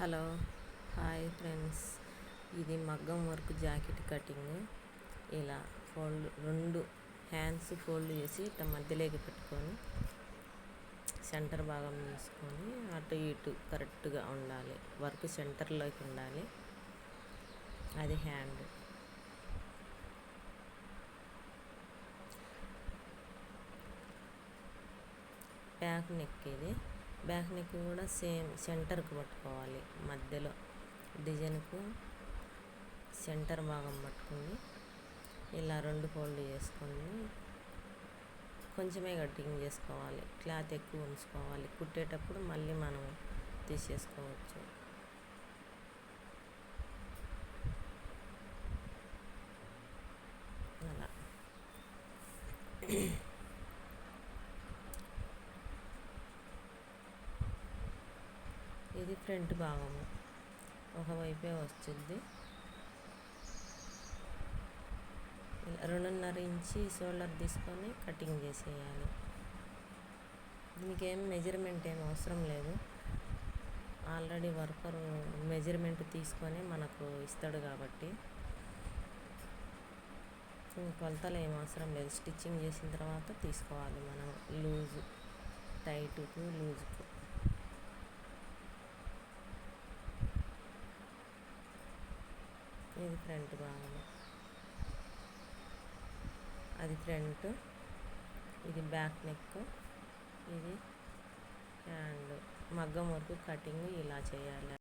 Hello hi friends. ఇది మగ్గం work jacket cutting. ఇలా ఫోల్డ్ రెండు హ్యాండ్స్ ఫోల్డ్ చేసి ఇట్లా మధ్యలోకి పెట్టుకొని సెంటర్ భాగం తీసుకొని అటు ఇటు కరెక్ట్గా ఉండాలి. వర్క్ సెంటర్లోకి ఉండాలి. అది హ్యాండ్. బ్యాక్ నెక్ ఇది. బ్యాక్ నెక్ కూడా సేమ్ సెంటర్కి పట్టుకోవాలి. మధ్యలో డిజైన్కు సెంటర్ భాగం పట్టుకొని ఇలా రెండు ఫోల్డ్ చేసుకొని కొంచెమే కటింగ్ చేసుకోవాలి. క్లాత్ ఎక్కువ ఉంచుకోవాలి. కుట్టేటప్పుడు మళ్ళీ మనం తీసేసుకోవచ్చు. అలా. ఇది ఫ్రంట్ భాగము. ఒకవైపే వస్తుంది. రెండున్నర ఇంచి షోల్డర్ తీసుకొని కటింగ్ చేసేయాలి. దీనికి ఏం మెజర్మెంట్ ఏం అవసరం లేదు. ఆల్రెడీ వర్కర్ మెజర్మెంట్ తీసుకొని మనకు ఇస్తాడు కాబట్టి. కొలతలు ఏం అవసరం లేదు. స్టిచ్చింగ్ చేసిన తర్వాత తీసుకోవాలి మనం లూజు టైట్కు లూజుకు. ఇది ఫ్రంట్ భాగం అది ఫ్రంట్ ఇది బ్యాక్ నెక్ ఇది హ్యాండ్. మగ్గం వరకు కటింగ్ ఇలా చేయాలి.